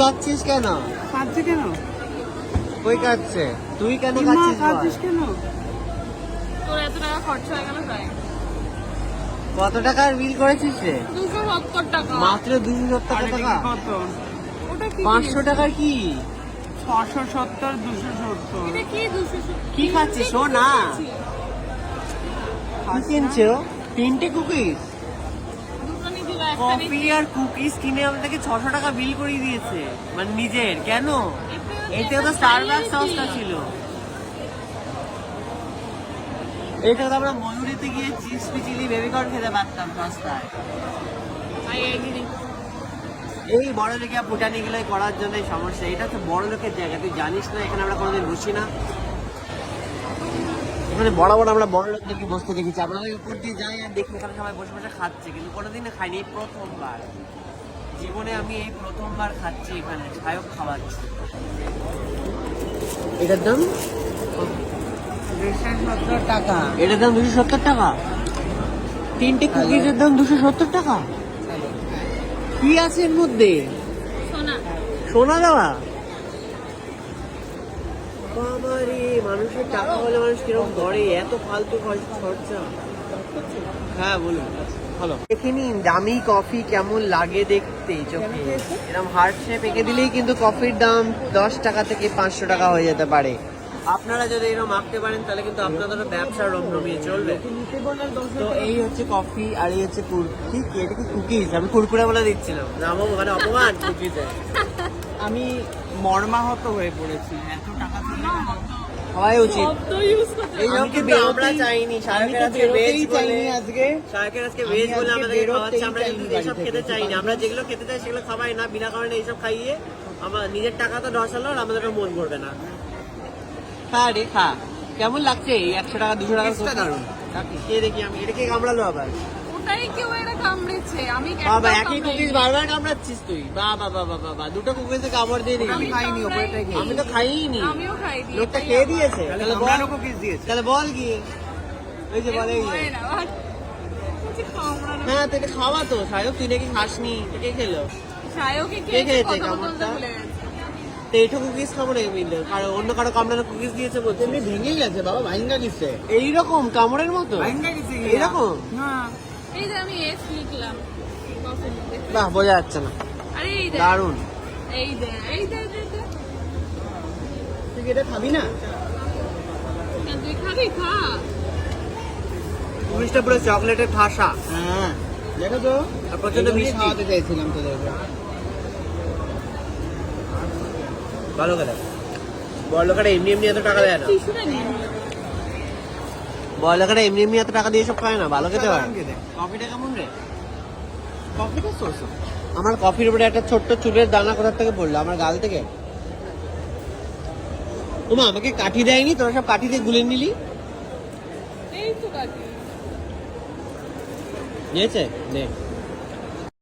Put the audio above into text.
কাঁদছিস কেন? কাঁদছে কেন? কই কাঁদছে? তুই কেন কাঁদছিস কেন? তোর এত টাকা খরচা হয়ে গেল তাই কত টাকার বিল করেছিস রে? মাত্র দুশো সত্তর টাকা? পাঁচশো টাকার কি? ছশো সত্তর দুশো সত্তর। কি খাচ্ছিস? শো না। কি কিনছো তিনটে কুকিজ? কফি আর কুকিজ কিনে আমাদেরকে ছশো টাকা বিল করিয়ে দিয়েছে। মানে নিজের কেন? এতে তো স্টারবাক্স সস্তা ছিল। এটা তো আমরা ময়ূরিতে গিয়ে চিপস পিচিলি বেবিকর্ন খেতে পারতাম সস্তায়। এই বড় লোকে ফুটানি গুলো করার জন্য সমস্যা। এটা তো বড় লোকের জায়গা। তুই জানিস না এখানে আমরা কোনোদিন বসি না। এখানে বড় বড় আমরা বড় লোকদেরকে বসতে দেখেছি? আমরা ওই উপর দিয়ে যাই আর দেখি এখানে সবাই বসে বসে খাচ্ছে। কিন্তু কোনোদিন খাইনি প্রথমবার। জীবনে আমি এই প্রথমবার খাচ্ছি এখানে। খায়ক খাওয়াচ্ছি। এটার দাম? দুশো সত্তর টাকা। এটার দাম দুশো সত্তর টাকা? তিনটে কুকিজের দাম দুশো সত্তর টাকা? কি আছে এর মধ্যে? সোনা। সোনা দেওয়া? বাবারে মানুষের টাকা হলে মানুষ কীরকম করে এত ফালতু খরচা হ্যাঁ বলুন। ভালো দেখে নিন দামি কফি কেমন লাগে দেখতে চোখে। এরকম হার্ট শেপ এঁকে দিলেই কিন্তু কফির দাম দশ টাকা থেকে পাঁচশো টাকা হয়ে যেতে পারে। আপনারা যদি এরকম আঁকতে পারেন তাহলে কিন্তু আপনাদেরও ব্যবসা রমরমিয়ে চলবে। তো এই হচ্ছে কফি আর এই হচ্ছে কুর কি কি? এটা কি কুকিজ আমি কুরকুরে বলে দিচ্ছিলাম। নামও মানে অপমান কুকিজে আমি মর্মাহত হয়ে পড়েছি। এত টাকা হওয়াই উচিত। এই কিন্তু আমরা চাইনি শাহরুখের আজকে ভেজ বলে চাইনি আজকে। শাহরুখের আজকে ভেজ বলে বেরোতেই খাওয়াচ্ছে আমরা কিন্তু এইসব খেতে থেকে। চাইনি। আমরা যেগুলো খেতে চাই সেগুলো খাবাই না বিনা কারণে এইসব খাইয়ে আমার নিজের টাকা তো ঢসালো আর আমাদের মন করবে না। খা রে খা। কেমন লাগছে এই একশো টাকা দুশো টাকা দারুণ। কে দেখি আমি। এটা কে কামড়ালো আবার। ওটাই কেউ এটা কামড়েছে। আমি বাবা একই কুকিজ বারবার কামড়াচ্ছিস তুই। বাবা বাবা বাবা দুটো কুকিজে কামড় দিয়ে আমি খাইনি তো খাইনি আমিও খাইনি লোকটা খেয়ে দিয়েছে। তাহলে বল। কামড়ানো দিয়েছে। তাহলে বল গিয়ে। এই যে বলে এই এরকম যে হয় তো এটা খাওয়া তো। সায়ক তুই নাকি খাসনি? তো কে খেলো? সায়কে কে খেয়েছে, খেয়েছে কথা বলতে কামড়টা? তো এইটু কুকিজ খাব না মিললে কারও অন্য কারও কামড়ানো কুকিজ দিয়েছে বলছে। এমনি ভেঙে গেছে বাবা ভাইঙ্গা দিচ্ছে। এইরকম কামড়ের মতো? ভাইঙ্গা না। এই যে আমি এস লিখলাম। কফির বাহ বোঝা যাচ্ছে না। আরে এই দেখ। দারুণ। এই দে এই দে এই দে, এই দে। তুই কি এটা খাবি না? তুই খাবি? খা। কুকিজটা পুরো চকলেটের ঠাসা। হ্যাঁ। দেখো তো আর প্রচণ্ড এই মিষ্টি। খাওয়াতে চাইছিলাম তোদেরকে ভালো কথা বড়লোকেরা এমনি এমনি এত টাকা দেয় না। নিয়ে এমনি এমনি এত টাকা দিয়ে সব খায় না ভালো খেতে পারে কফিটা কেমন রে? কফিটা সোর্স আমার কফির উপরে একটা ছোট্ট চুলের দানা কোথার থেকে পড়ল? আমার গাল থেকে? তোমা আমাকে কাঠি দেয়নি? তোরা সব কাঠি দিয়ে গুলে নিলি? এই তো কাকি নিয়েছে? নে।